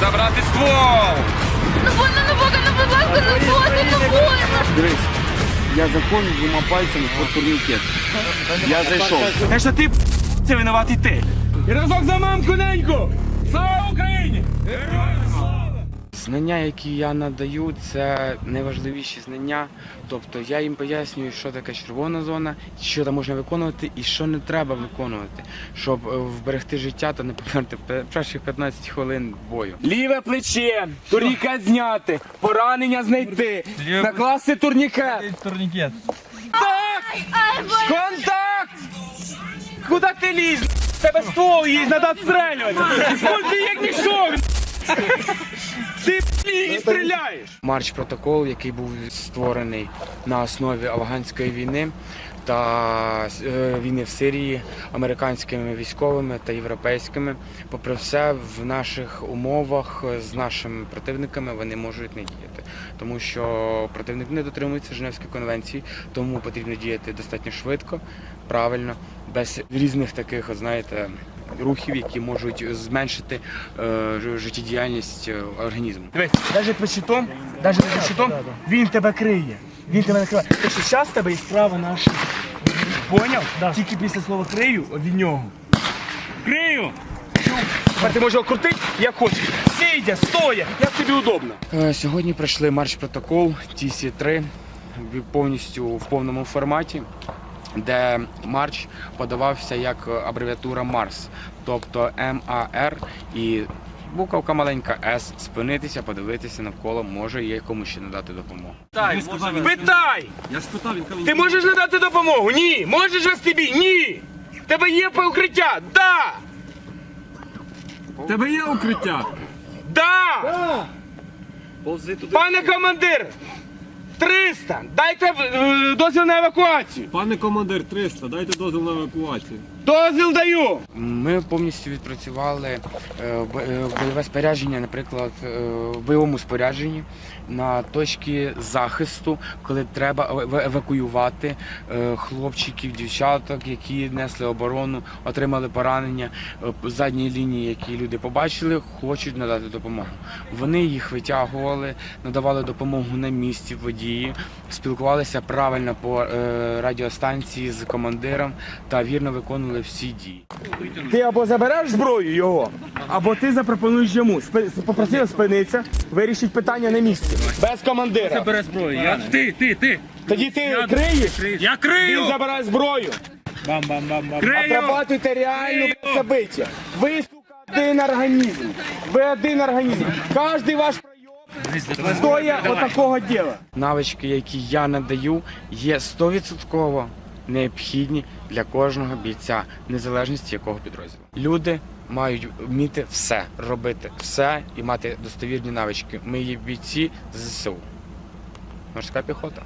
Забрати ствол! Ну больно, ну бога, ну будь ласка, ну просто, ну больно. Дивись, я заходжу двома пальцями по турнікет. Я зайшов. Так що ти це винуватий ти. І разок за мамку неньку! Слава Україні! Знання, які я надаю, це найважливіші знання. Тобто я їм пояснюю, що таке червона зона, що там можна виконувати і що не треба виконувати, щоб е, вберегти життя та не померти перших 15 хвилин бою. Ліве плече, турнікет зняти, поранення знайти, накласти турнікет. Турнікет. Контакт! Куда ти ліз? Тебе ствол є, треба відстрелювати. Скільки як мішок. Ти і стріляєш. Марч протокол, який був створений на основі афганської війни та е, війни в Сирії американськими військовими та європейськими. Попри все, в наших умовах з нашими противниками вони можуть не діяти, тому що противник не дотримується Женевської конвенції, тому потрібно діяти достатньо швидко, правильно, без різних таких, знаєте. Рухів, які можуть зменшити е, життєдіяльність е, організму. Дивись, навіть під щитом, навіть під щитом, він тебе криє. Він тебе накриває. Так що зараз тебе є справа наша. Поняв? Тільки після слова крию від нього. Крию! Тепер ти можеш його крутити, як хочеш. Сидя, стоя, як тобі удобно. Е, Сьогодні пройшли марш протокол TC3 в- повністю в повному форматі, де марш подавався як абревіатура Марс, тобто МАР і буковка маленька С. Спинитися, подивитися навколо, може є комусь ще надати допомогу. Питай! Я ж питав, він Ти можеш надати допомогу? Ні. Можеш вас тобі? Ні. В Тебе є укриття? Да! тебе є укриття. Да! Повзи туди. Пане командир! 300! Дайте е, дозвіл на евакуацію! Пане командир 300, дайте дозвіл на евакуацію. Дозвіл даю! Ми повністю відпрацювали е, е, бойове спорядження, наприклад, е, в бойовому спорядженні на точки захисту, коли треба евакуювати хлопчиків, дівчаток, які несли оборону, отримали поранення задній лінії, які люди побачили, хочуть надати допомогу. Вони їх витягували, надавали допомогу на місці водії, спілкувалися правильно по радіостанції з командиром та вірно виконували всі дії. Ти або забереш зброю його, або ти запропонуєш йому. Спи- Попросив спинитися, вирішить питання на місці. Без командира. Бере зброю. Я... Ти, ти, ти. Тоді ти криєш, Я він забирає зброю. Бам-бам-бам-бам. Отрабатуйте реальну события. Ви, сука, один організм. Ви один організм. Кожний ваш пройоб стоїть отакого діла. Навички, які я надаю, є 100% необхідні для кожного бійця, незалежності якого підрозділу. Люди мають вміти все, робити все і мати достовірні навички. Ми є бійці ЗСУ. Морська піхота.